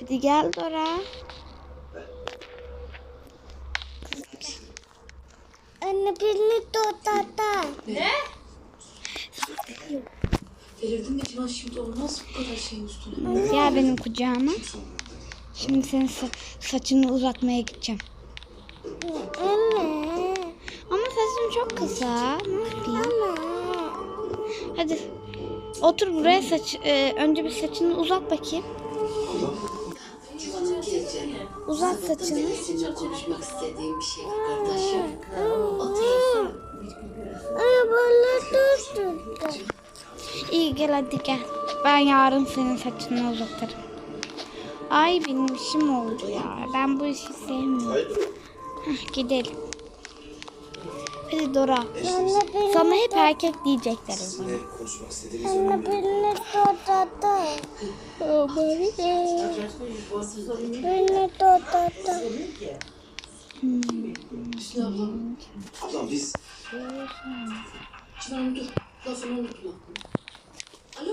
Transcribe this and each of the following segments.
Hadi gel Dora. Anne beni tutata. Ne? Delirdin mi Civan şimdi olmaz bu kadar şeyin üstüne. Gel benim kucağıma. Şimdi senin sa- saçını uzatmaya gideceğim. Anne. Ama saçın çok kısa. Ne yapayım? Anne. Hadi. Otur buraya saç. e, önce bir saçını uzat bakayım. Uzat saçını. Benim seninle konuşmak istediğim bir şey kardeşim. Otur. Anne bana tutata. İyi gel hadi gel. Ben yarın senin saçını uzatırım. Ay benim işim oldu ya. Ben bu işi sevmiyorum. Heh, gidelim. Dora. Sana hep erkek diyecekler o zaman. Sizinle konuşmak istediğimiz önemli. beni tutata. Beni. Hüsnü ablam. Biz Civan dur. Lafını unutma. Alo.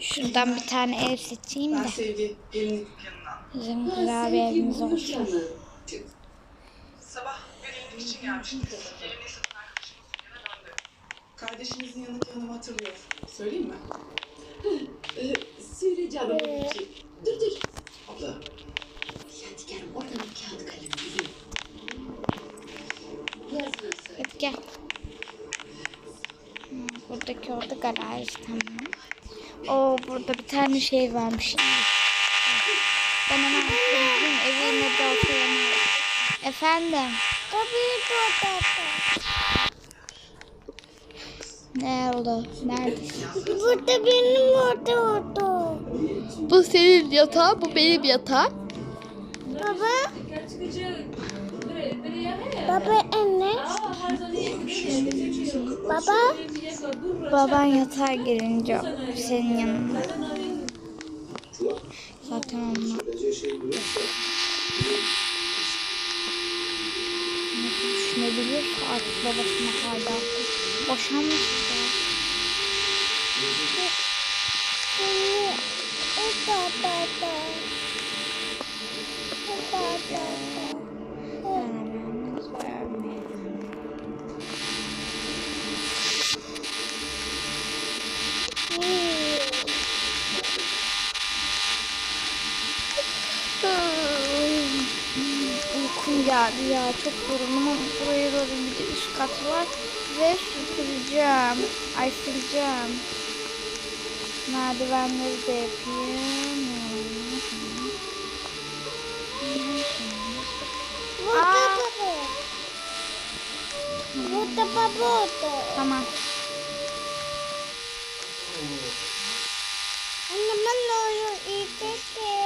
Şuradan bir tane ev seçeyim Ben de. sevdi. Elini. Bizim güzel bir evimiz olsun. Yana döndü. Kardeşinizin yanındaki hanımı hatırlıyor. Söyleyeyim mi? Ee, söyle canım. Dur dur. abla Yadigarım oradan bir kağıt kalem. Yazıyorsun. Hadi gel. Hmm, Buradaki orada garaj tamam. Oo burada bir tane şey varmış. Ben hemen evin ne de yanarım. Efendim. Tabii tutata. Ne oldu? Neredesin? Burada benim orada oldu. Bu senin yatağın, bu benim yatağım. Baba. Baba anne. Baba. Baban yatağa girince senin yanında. Zaten onlar düşünebiliyorsa artık babasına hala boşanmış ya. Anne. Tutata. Tutata. Geldi ya çok ama buraya doğru bir de üst kat var ve süpüreceğim. Ay sileceğim. Merdivenleri de yapayım. Burada baba. Burada baba. Tamam. Anne ben onu yiyeceğim.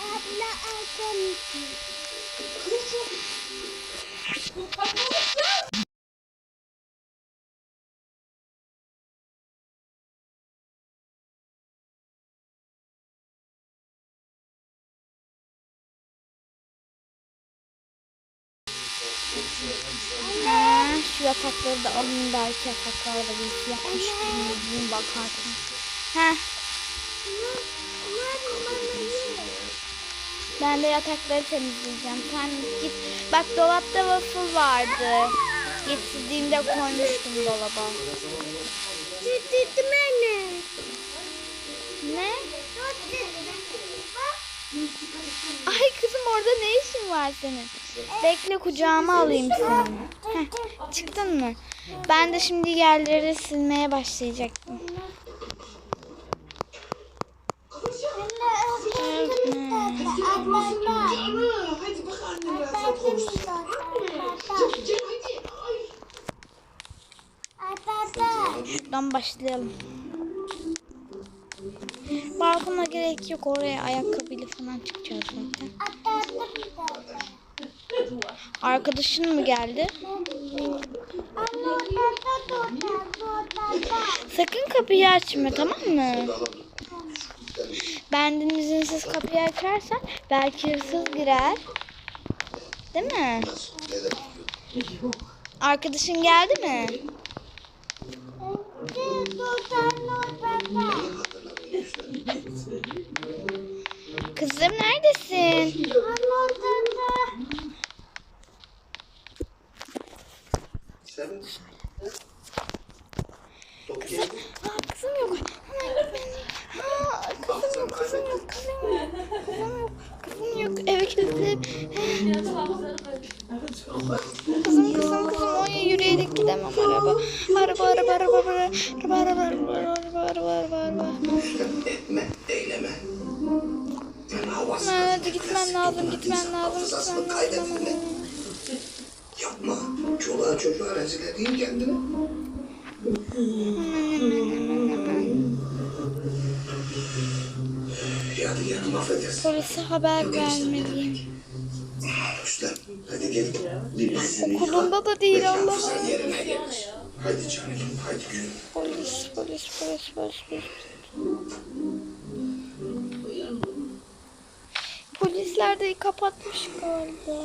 Abla alsın. Ha, şu yatakları da alın belki yataklar da bir yapmış bilmiyorum bakarken. Heh. Ben de yatakları temizleyeceğim. Sen git. Bak dolapta waffle vardı. Getirdiğimde koymuştum dolaba. Tuttum anne. Ne? Ay kızım orada ne işin var senin? Bekle kucağıma alayım seni. Heh, çıktın mı? Ben de şimdi yerleri silmeye başlayacaktım. Abla. Hadi Almama gerek yok. Oraya ayakkabıyla falan çıkacağız zaten. Arkadaşın mı geldi? Sakın kapıyı açma tamam mı? Benden izinsiz kapıyı açarsan belki hırsız girer. Değil mi? Arkadaşın geldi mi? Kızım neredesin? Kızım, aa, kızım yok. Hemen beni. Kızım yok, kızım yok, kızım yok. Kızım yok, kızım yok. Eve kilitleyip. Eh. Kızım, kızım, kızım. Oy yürüyerek gidemem araba. Araba, araba, araba, araba, araba, araba. araba. Lazım, gitmen lazım, gitmen lazım. Yapma. Çoluğa çocuğa rezil edeyim kendini. Yadigar'ım affedersin. Polise haber vermeliyim. Üstlem, hadi gel. Yıka. Okulunda da değil Allah. hafızan yerine gelir. Hadi canım, hadi gülüm. Polis, polis, polis, polis, polis. Polisler de kapatmış galiba.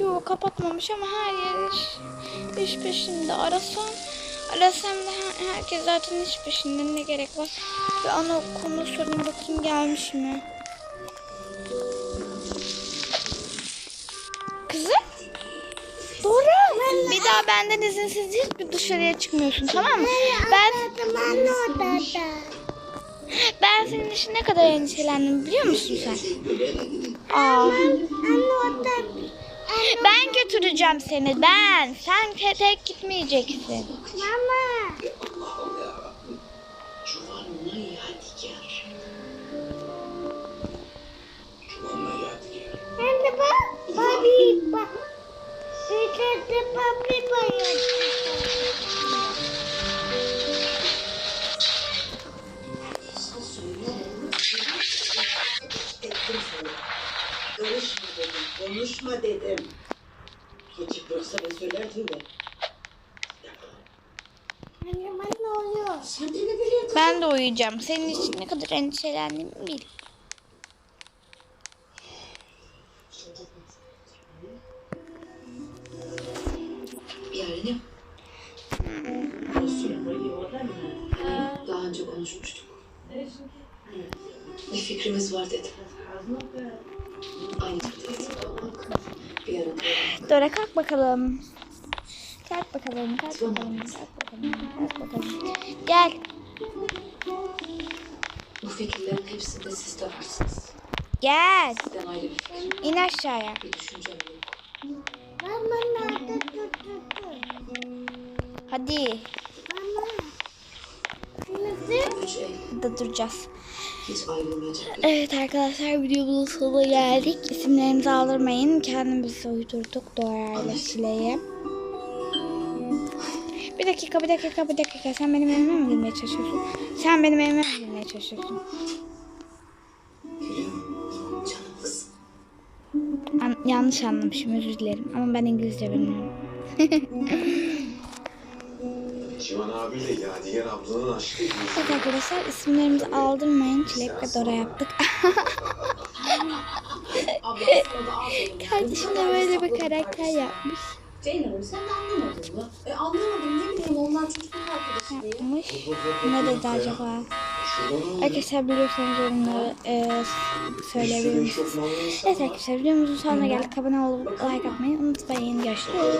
Yok kapatmamış ama her yer iş, iş peşinde. Arasam, arasam da her- herkes zaten iş peşinde. Ne gerek var? Bir anaokuluna sorayım bakayım gelmiş mi? Kızım? Doğru. Bir daha benden izinsiz hiçbir dışarıya çıkmıyorsun tamam mı? Ben ben senin için ne kadar endişelendim biliyor musun sen? Aa. Ben götüreceğim seni ben. Sen te- tek gitmeyeceksin. Çuvalına yadigar. Çuvalına yadigar. Konuşma dedim. Geçip yoksa ben söylerdim de. Sen de ne biliyorsun? Ben de uyuyacağım. Senin için ne kadar endişelendiğimi bil. Yani daha önce konuşmuştuk. Bir fikrimiz var dedi. Dora kalk bakalım. Kalk bakalım, kalk bakalım, kalk bakalım, kalk bakalım. Gel. Bu fikirlerin hepsinde siz de varsınız. Gel. Sizden ayrı bir fikrim, İn aşağıya. bir düşüncem yok. Hadi. Üç el Burada duracağız. Hiç ayrılmayacak. Evet arkadaşlar videomuzun sonuna geldik. İsimlerimizi aldırmayın. Kendimizi uydurduk ile Şile'ye. Bir dakika, bir dakika, bir dakika. Sen benim evime mi girmeye çalışıyorsun? Sen benim evime mi girmeye çalışıyorsun? An- yanlış anlamışım, özür dilerim. Ama ben İngilizce bilmiyorum. Civan abiyle Yadigar ablanın aşkı. Evet arkadaşlar isimlerimizi aldırmayın. Çilek ve Dora yaptık. Kardeşim de böyle bir karakter yapmış. Zeynep'im sen de anlamadın mı? E anlamadım ne bileyim onlar çocukluk arkadaşı diye. Yapmış. Ne dedi acaba? Arkadaşlar biliyorsanız yorumları e, söyleyebilir misiniz? Evet arkadaşlar videomuzun sonuna geldik. Abone olup like atmayı unutmayın. Görüşürüz.